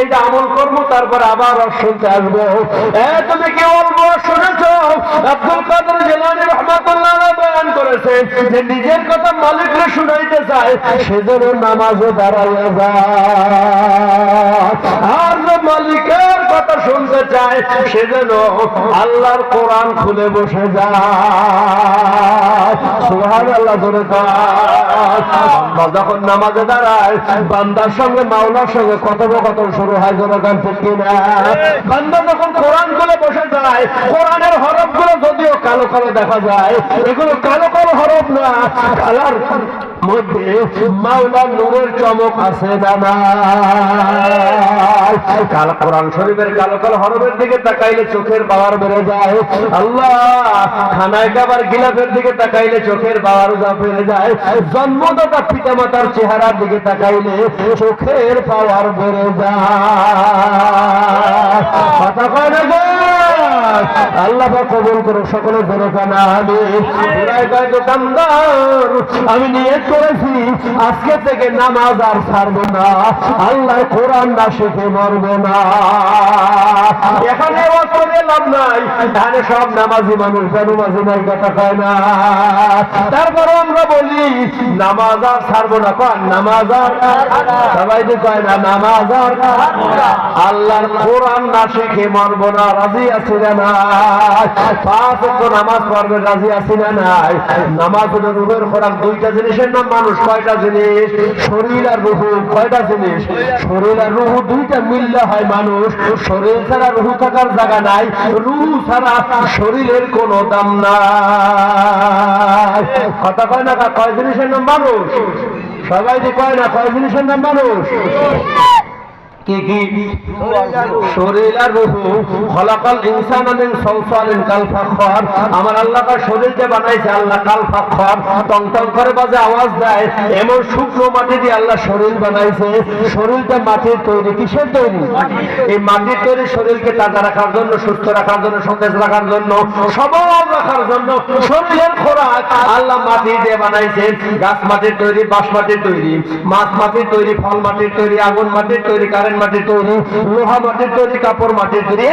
এটা আমল করব, তারপর আবার ওয়াজ শুনতে আসব। এ, তুমি কি অল্প শুনেছো? আব্দুল কাদের জেলানি রহমাতুল্লাহ বয়ান করেছে যে, নিজের কথা মালিকরে শুনাইতে চায় সেজন্য নামাজে দাঁড়াইয়া যায়। আর যে মালিকের কথা শুনতে চায় সেজন্য আল্লাহর কোরআন খুলে বসে যায়। যখন নামাজে দাঁড়ায়, বান্দার সঙ্গে, মাওলার সঙ্গে কথোপকথন শুরু হয় জনগণ ঠিক কিনা? বান্দা যখন কোরআন খুলে বসে যায়, কোরআনের হরফগুলো যদিও কালো কালো দেখা যায়, এগুলো কালো কালো হরফ না, কালার মধ্যে মাওলার নূরের চমক আছে কাল কোরআন শরীফের দিকে তাকাইলে চোখের পাওয়ার বেড়ে যায়। আল্লাহ, খানায় খাবার গিলাফের দিকে তাকাইলে চোখের যা বেড়ে যায়। জন্মদাতা পিতামাতার চেহারার দিকে তাকাইলে চোখের পাওয়ার বেড়ে যায়। কথা কয় না? আল্লাহ কবল করে সকলের সকলে ধরে কানা আমি নিয়ে করেছি, আজকে থেকে নামাজ আর ছাড়বো না। আল্লাহ কোরআন না শিখে মরবো না। এখানে নাই। সব নামাজি মানুষ নাই কথা কয় না। তারপরে আমরা বলি, নামাজ আর ছাড়বো না। কন নামাজ আর সবাই যে কয় না, নামাজ আর আল্লাহর কোরআন না শিখে মরবো না। রাজি আছি না নামাজ পড়বে, রাজি আছি না নাই? নামাজ রুহের খোরাক দুইটা জিনিসের নাম মানুষ। কয়টা জিনিস? শরীর আর রুহু। কয়টা জিনিস? শরীর আর রুহু দুইটা মিললে হয় মানুষ। শরীর ছাড়া রুহু থাকার জায়গা নাই। রুহু ছাড়া শরীরের কোনো দাম নাই। কথা কয় না কয় জিনিসের নাম মানুষ? সবাই যে কয় না, কয় জিনিসের নাম মানুষ? শরীরকে মাটির তৈরি। শরীরকে তাজা রাখার জন্য, সুস্থ রাখার জন্য, সতেজ রাখার জন্য, সবল রাখার জন্য শরীরের খোরাক আল্লাহ মাটি দিয়ে বানাইছে। গাছ মাটির তৈরি, বাঁশ মাটির তৈরি, মাছ মাটির তৈরি, ফল মাটির তৈরি, আগুন মাটির তৈরি কারেন্ট মাটি তৈরি, লোহা মাটির তৈরি, কাপড় মাটির তৈরি।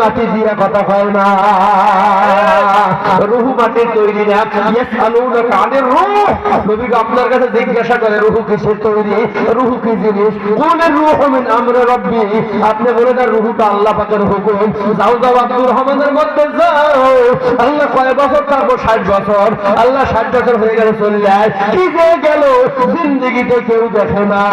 মাটি তৈরি আপনার কাছে জিজ্ঞাসা করে, রুহু কিসের তৈরি? রুহু কি জিনিস? কোন রুহ আমরা আমরে রব্বি। আপনি বলে না রুহুটা আল্লাহ পাকের হুকুম। যাও যাও আব্দুর রহমানের মধ্যে যাও। আল্লাহ কয় বছর তারপর ষাট বছর? আল্লাহ ষাট বছর হয়ে গেল চলে যায়। কি গেল, জিন্দিগিতে কেউ দেখে না।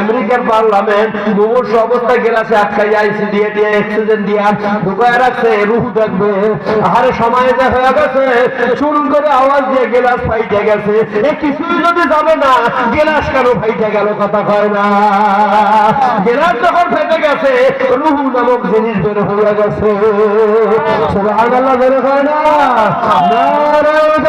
আমেরিকার পার্লামেন্ট মুমূর্ষ অবস্থায় গেলাসে আটকাই আইসি দিয়ে দিয়ে অক্সিজেন দিয়ে ঢুকায় রাখছে রুহু দেখবে। আরে সময় যা হয়ে গেছে চুন করে আওয়াজ দিয়ে গেলাস ফাইটে গেছে। এ কিছুই যদি যাবে না, গেলাস কেন ফাইটে গেল কথা কয় না। গেলাস যখন ফেটে গেছে, রুহু নামক জিনিস বের হয়ে গেছে। সুবহানাল্লাহ বের হয় না। নারায়ণ